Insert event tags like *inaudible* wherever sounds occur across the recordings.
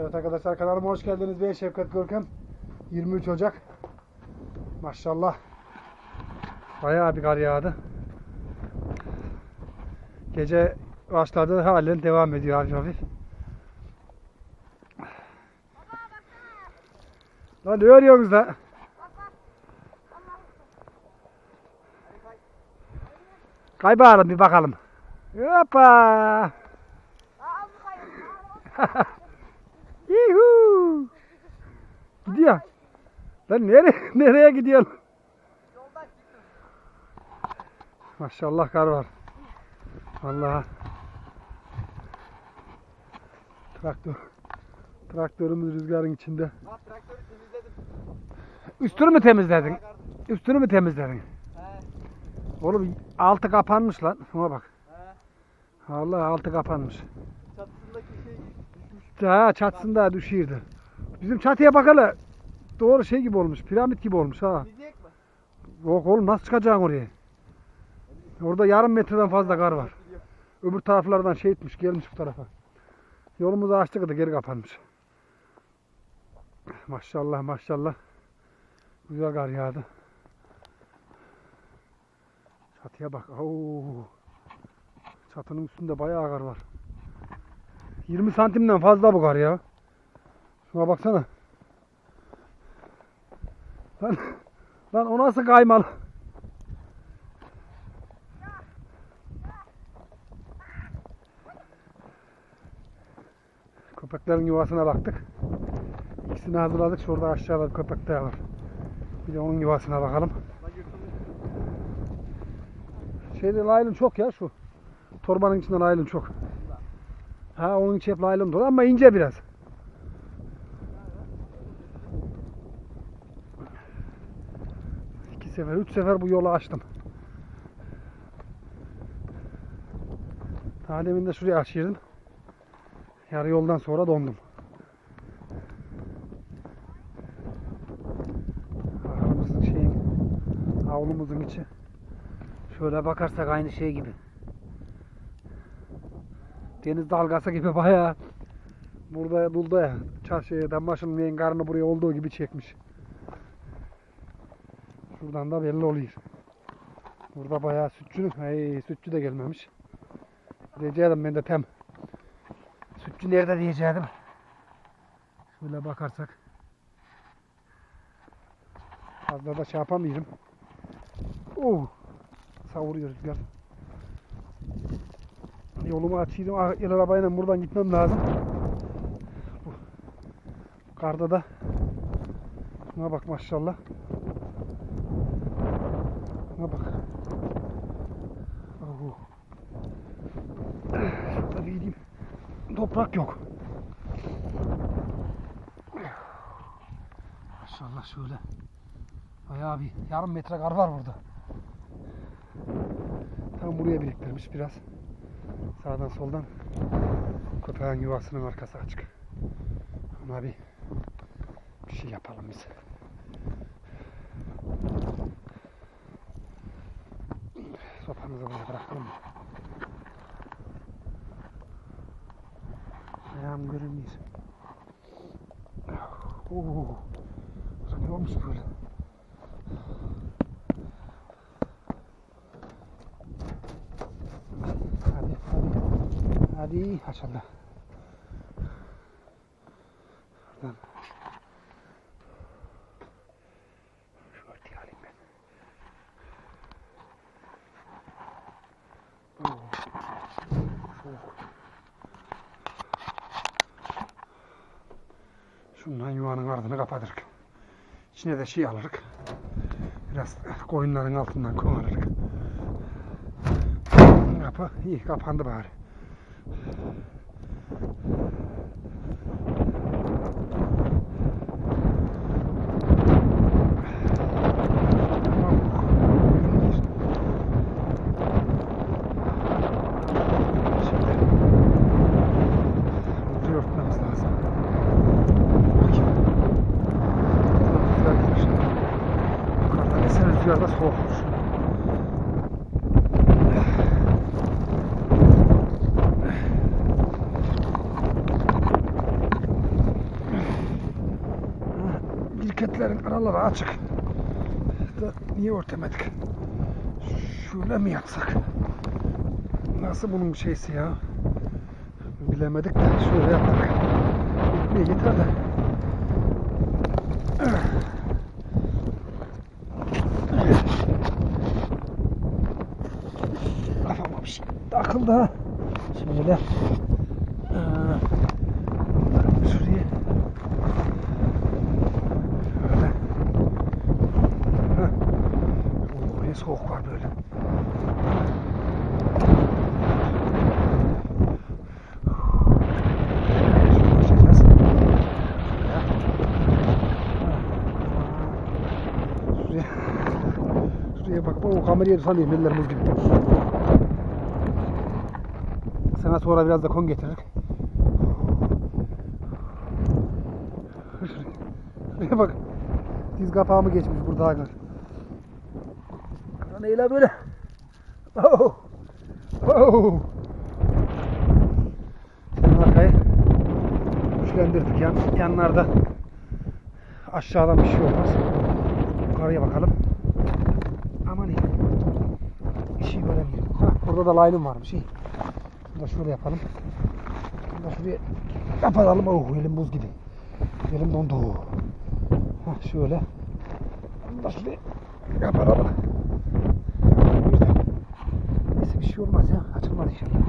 Evet arkadaşlar kanalıma hoş geldiniz. Ben Şevket Görkem. 23 Ocak. Maşallah. Bayağı bir kar yağdı. Gece başladı halen devam ediyor hafif hafif. Lan ne örüyorsunuz da? Kay bakalım bir bakalım. Hoppa. *laughs* Gidiyor. Lan nereye, *laughs* nereye gidiyorsun? Maşallah kar var. Vallahi. Traktör. Traktörümüz rüzgarın içinde. Ha traktörü temizledim. Üstünü mü temizledin? Üstünü mü temizledin? He. Oğlum altı kapanmış lan. Şuna bak. He. Allah altı kapanmış. Çatısındaki şey düşmüş. Ha çatısında düşürdü. Bizim çatıya bak hele. Doğru şey gibi olmuş. Piramit gibi olmuş ha. Gidecek mi? Yok oğlum nasıl çıkacaksın oraya? Orada yarım metreden fazla kar var. Öbür taraflardan şey etmiş gelmiş bu tarafa. Yolumuzu açtık da geri kapanmış. Maşallah maşallah. Güzel kar yağdı. Çatıya bak. Oo. Çatının üstünde bayağı kar var. 20 santimden fazla bu kar ya. Şuna baksana. Lan, lan o nasıl kaymalı? Köpeklerin yuvasına baktık. İkisini hazırladık. Şurada aşağıda bir köpek daha var. Bir de onun yuvasına bakalım. Şeyde laylon çok ya şu. Torbanın içinde laylon çok. Ha onun içi hep laylon dolu ama ince biraz. Sefer, üç sefer bu yolu açtım. Daha de şuraya açıyordum. Yarı yoldan sonra dondum. Arkamızın şeyin, avlumuzun içi. Şöyle bakarsak aynı şey gibi. Deniz dalgası gibi bayağı burada dulda ya. Çarşıdan başının karnı buraya olduğu gibi çekmiş. Şuradan da belli oluyor. Burada bayağı sütçü, hey, sütçü de gelmemiş. Diyeceğim ben de tem. Sütçü nerede diyeceğim. Şöyle bakarsak. Fazla da şey yapamıyorum. Oh savuruyor rüzgar. Yolumu açıyordum. Ah, El arabayla buradan gitmem lazım. Karda da Şuna bak maşallah. Şuna bak. Oh. Şurada gideyim. Toprak yok. Maşallah şöyle. Bayağı bir yarım metre kar var burada. Tam buraya biriktirmiş biraz. Sağdan soldan köpeğin yuvasının arkası açık. Ama bir bir şey yapalım biz. Sopamızı buraya bırakalım? Ayağım görünmüyor. Oo. Ne olmuş böyle? Hadi hadi. Hadi maşallah. Buradan. Şu örtüyü alayım ben. Oo. Soğuk. Şundan yuvanın ardını kapatırık. İçine de şey alırık. Biraz koyunların altından konarırık. Kapı iyi kapandı bari. Deliklerin araları açık. Da niye örtemedik? Şöyle mi yapsak? Nasıl bunun şeysi ya? Bilemedik de şöyle yaptık. Gitmeye yeter de. Kafama bir şey takıldı ha. Şöyle. Aa, Şuraya. Şöyle. Heh. Oo, ne soğuk var böyle. Şöyle geçeceğiz. Şuraya. O kamerayı sanayım ellerimiz gibi. Sana sonra biraz da kon getiririk. Şuraya bak. Diz kapağımı geçmiş burada gör. Neyle böyle? Oh. Oh. Senin arkayı güçlendirdik yan, yanlarda. Aşağıdan bir şey olmaz. Yukarıya bakalım. Aman iyi. Bir şey göremiyorum. Hah, burada da laylum varmış. iyi. Bunu da şöyle yapalım. Bunu da şuraya kapatalım. Oh elim buz gibi. Elim dondu. Hah, şöyle. Bunu da şuraya kapatalım. Neyse bir şey olmaz ya. Açılmaz inşallah.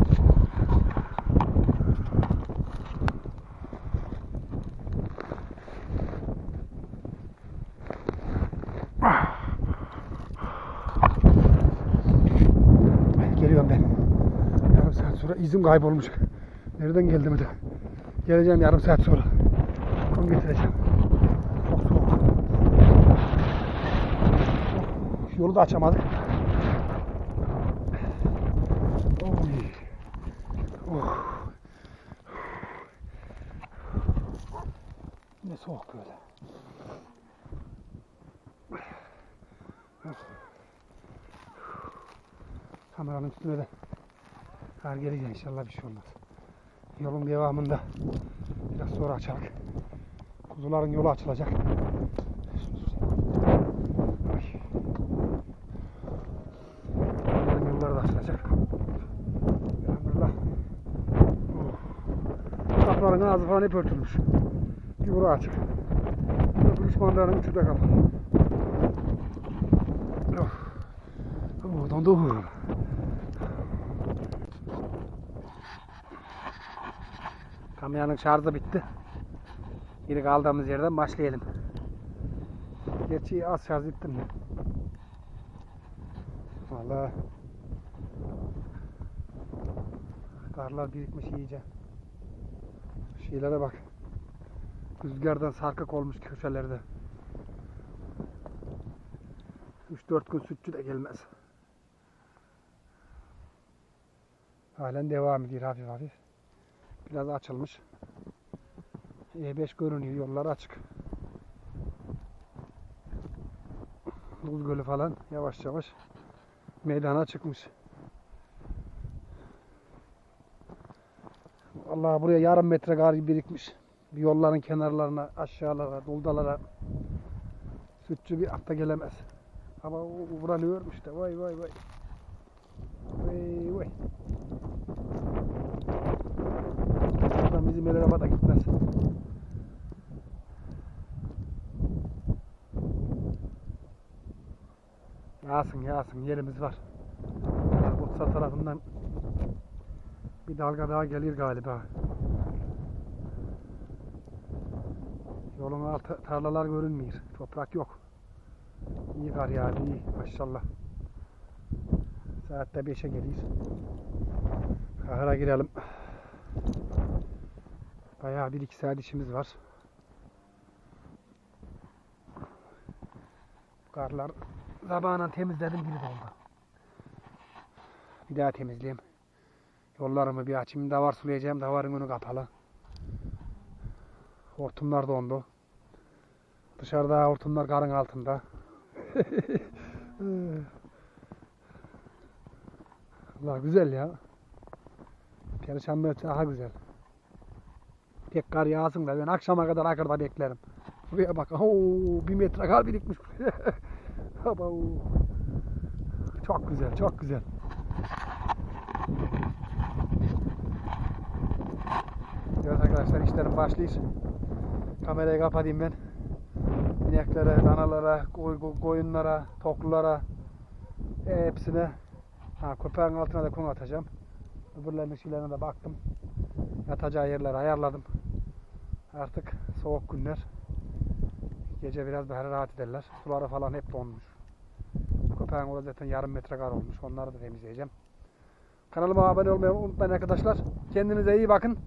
Geliyorum ben. Yarım saat sonra izim kaybolmuş. Nereden geldim hadi. Geleceğim yarım saat sonra. Kon getireceğim. Çok soğuk. Yolu da açamadık. Oh. Ne soğuk böyle. Kameranın üstüne de kar gelecek inşallah bir şey olmaz. Yolun devamında biraz sonra açalım. Kuzuların yolu açılacak. Kuzuların yolları da açılacak. Elhamdülillah. Oh. Kapıların ağzı falan hep örtülmüş. Bir bura açık. Öbür düşmanların üçü de kapalı. Oh. Oh, dondu. Kameranın şarjı bitti. Geri kaldığımız yerden başlayalım. Gerçi az şarj ettim ya. Valla karlar birikmiş iyice. Şeylere bak. Rüzgardan sarkık olmuş köşelerde. 3-4 gün sütçü de gelmez. Halen devam ediyor hafif hafif. Biraz açılmış. E5 görünüyor. Yollar açık. Buz gölü falan yavaş yavaş meydana çıkmış. Allah buraya yarım metre kar birikmiş. Bir yolların kenarlarına, aşağılara, doldalara. Sütçü bir hafta gelemez. Ama o buranı örmüş de. Vay vay vay. Vay vay. Buradan bizim da gitmez. Yağsın yağsın yerimiz var. Bursa tarafından bir dalga daha gelir galiba. Yolun altı tarlalar görünmüyor. Toprak yok. İyi kar yağdı iyi maşallah. Saatte 5'e geliyoruz. Kahıra girelim. Bayağı bir iki saat işimiz var. Karlar zamanla temizledim biri doldu. Bir daha temizleyeyim. Yollarımı bir açayım. Davar sulayacağım. Davarın önü kapalı. Hortumlar dondu. Dışarıda hortumlar karın altında. *laughs* Allah güzel ya. Perşembe daha güzel. Tek kar yağsın da ben akşama kadar akırda beklerim. Buraya bak. Oo, bir metre kar birikmiş. *laughs* Çok güzel, çok güzel. Evet arkadaşlar işlerim başlıyor. Kamerayı kapatayım ben. İneklere, danalara, koy- koyunlara, toklulara hepsine ha, köpeğin altına da kum atacağım. Öbürlerinin şeylerine de baktım. Yatacağı yerleri ayarladım. Artık soğuk günler. Gece biraz daha rahat ederler. Suları falan hep donmuş. Köpeğin orada zaten yarım metre kar olmuş. Onları da temizleyeceğim. Kanalıma abone olmayı unutmayın arkadaşlar. Kendinize iyi bakın.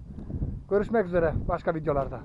Görüşmek üzere başka videolarda.